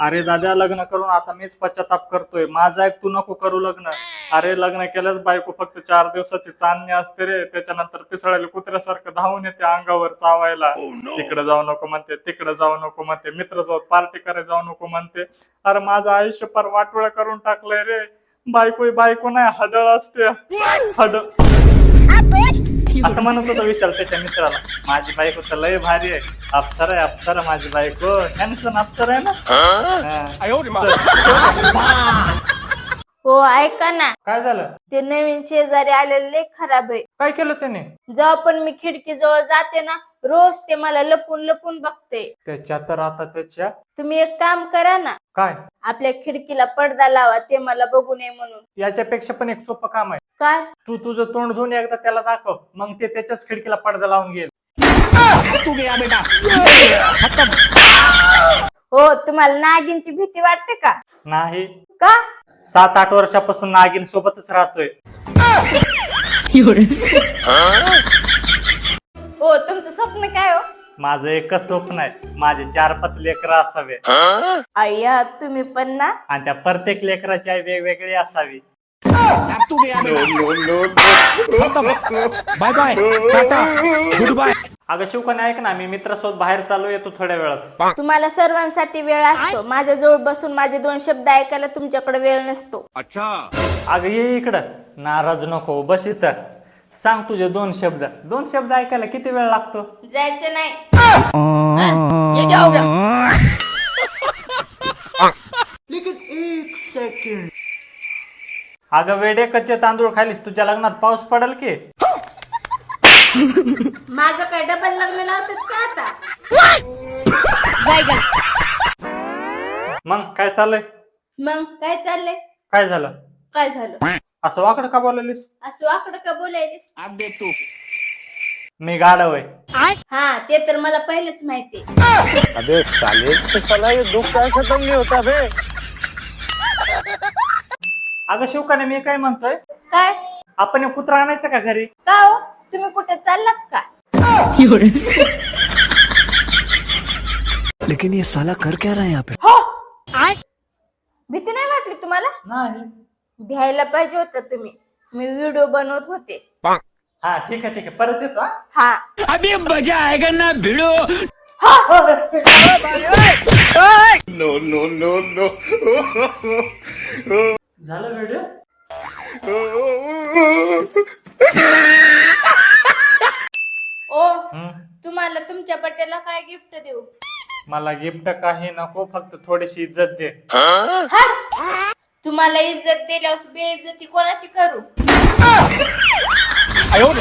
अरे दादा लग्न करून आता मीच पश्चाताप करतोय. माझा एक तू नको करू लग्न. अरे लग्न केलंच बायको फक्त चार दिवसाची चांदणी असते रे. त्याच्यानंतर पिसळायला कुत्र्यासारखं धावून येते अंगावर चावायला. तिकडे जाऊ नको म्हणते तिकडे जाऊ नको म्हणते मित्र जाऊ पार्टी करायला जाऊ नको म्हणते. अरे माझं आयुष्य फार वाटोळं करून टाकलंय रे. बायको बायको नाही हडळ असते. हडळ. असं म्हणत होता विशाल त्याच्या मित्राला माझी बायको तर लय भारी आहे. अप्सर आहे अप्सर माझी बायको. हॅन्सन अप्सर आहे ना? हा. ऐका ना. काय झालं? ते नवीन शेजारी आलेले लय खराब आहे. काय केलं त्याने? जेव्हा पण मी खिडकी जवळ जाते ना रोज ते मला लपून लपून बघते. त्याच्या तर आता त्याच्या तुम्ही एक काम करा ना. काय? आपल्या खिडकीला पडदा लावा ते मला बघू नये म्हणून. याच्यापेक्षा पण एक सोपं काम आहे. काय? तू तुझं तोंड धुवून एकदा त्याला दाखव. मग ते त्याच्याच खिडकीला पडदा लावून घेईल. हो तुम्हाला नागिनची भीती वाटते का? नाही. का? सात आठ वर्षापासून नागिन सोबतच राहतोय. हो तुमचं स्वप्न काय हो? माझं एकच स्वप्न आहे. माझे चार पाच लेकरं असावे. अय्या तुम्ही पण ना? आणि त्या प्रत्येक लेकराची आई वेगवेगळी असावी. Bye bye tata good bye अगं शिवकन्या ऐक ना मी मित्रासोबत बाहेर चालू येतो थोड्या वेळात. तुम्हाला सर्वांसाठी वेळ असतो. माझ्या जवळ बसून माझे दोन शब्द ऐकायला तुमच्याकडे वेळ नसतो. अगं ये इकडं. नाराज नको बस इथं. सांग तुझे दोन शब्द. दोन शब्द ऐकायला किती वेळ लागतो? जायचं नाही. अगं वेडे कच्चे तांदूळ खालीस. तुझ्या लग्नात पाऊस पडेल की? माझं काय डबल लग्न लावतात का आता? मग काय चाललंय? मग काय चाललंय? काय झालं? काय झालं? असं वाकडं का बोललीस असं वाकडं का बोलायलीस? मी गाडव आहे. हा ते तर मला पहिलेच माहिती अबे तो साला ये दुख काय खत्म नहीं होता बे अगं शिवकाने मी काय म्हणतोय? काय? आपण हे कुत्रा आणायचं का घरी? का हो? तुम्ही कुठे चाललात का? लेकिन ये साला कर क्या रहा है यहाँ पे? हो! भीती नाही वाटली तुम्हाला? नाही. भ्यायला पाहिजे होतं तुम्ही. मी व्हिडिओ बनवत होते. हा ठीक आहे ठीक आहे. परत येतो हा? हा. अभी मजा आएगा ना भिड़ो। झालं व्हिडिओ ओ. तुम्हाला तुमच्या बड्डेला काय गिफ्ट देऊ? मला गिफ्ट काही नको फक्त थोडीशी इज्जत दे! तुम्हाला इज्जत दिल्यावर बेइज्जती कोणाची करू? आयो